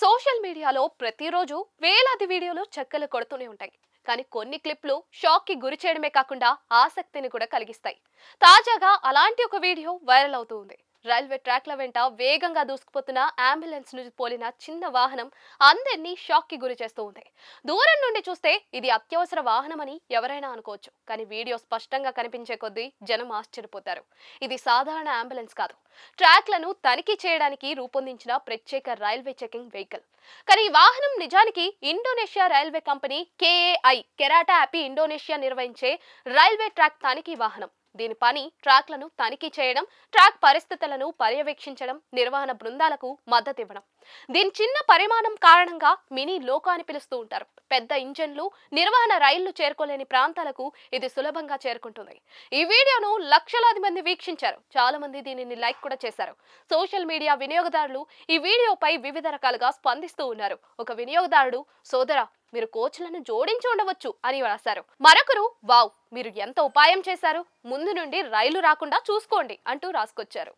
Social మీడియాలో ప్రతిరోజు వేలాది వీడియోలు చెక్కలు కొడుతూనే ఉంటాయి. కానీ కొన్ని క్లిప్లు షాక్కి గురి చేయడమే కాకుండా ఆసక్తిని కూడా కలిగిస్తాయి. తాజాగా అలాంటి ఒక వీడియో వైరల్ అవుతూ ఉంది. రైల్వే ట్రాక్ల వెంట వేగంగా దూసుకుపోతున్న అంబులెన్స్ నుంచి పోలిన చిన్న వాహనం అందరినీ షాక్కి గురి చేస్తూ ఉంది. దూరం నుండి చూస్తే ఇది అత్యవసర వాహనమని ఎవరైనా అనుకోవచ్చు. కానీ వీడియో స్పష్టంగా కనిపించే కొద్దీ జనం ఆశ్చర్యపోతారు. ఇది సాధారణ అంబులెన్స్ కాదు. ట్రాక్లను తనిఖీ చేయడానికి రూపొందించిన ప్రత్యేక రైల్వే చెకింగ్ వెహికల్. కానీ ఈ వాహనం నిజానికి Indonesia railway company KAI Kereta Api Indonesia నిర్వహించే రైల్వే ట్రాక్ తనిఖీ వాహనం. దీని పని ట్రాక్లను తనిఖీ చేయడం ట్రాక్ పరిస్థితులను పర్యవేక్షించడం నిర్వహణ బృందాలకు మద్దతు ఇవ్వడం. దీని చిన్న పరిమాణం కారణంగా మినీ లోకాన్ని అని పిలుస్తూ ఉంటారు. పెద్ద ఇంజన్లు నిర్వహణ రైళ్ళు చేరుకోలేని ప్రాంతాలకు ఇది సులభంగా చేరుకుంటుంది. ఈ వీడియోను లక్షలాది మంది వీక్షించారు. చాలా మంది దీనిని లైక్ కూడా చేశారు. సోషల్ మీడియా వినియోగదారులు ఈ వీడియోపై వివిధ రకాలుగా స్పందిస్తూ ఉన్నారు. ఒక వినియోగదారుడు సోదరా మీరు కోచ్లను జోడించి ఉండవచ్చు అని రాశారు. మరొకరు వావ్ మీరు ఎంత ఉపాయం చేశారు? ముందు నుండి రైలు రాకుండా చూసుకోండి అంటూ రాసుకొచ్చారు.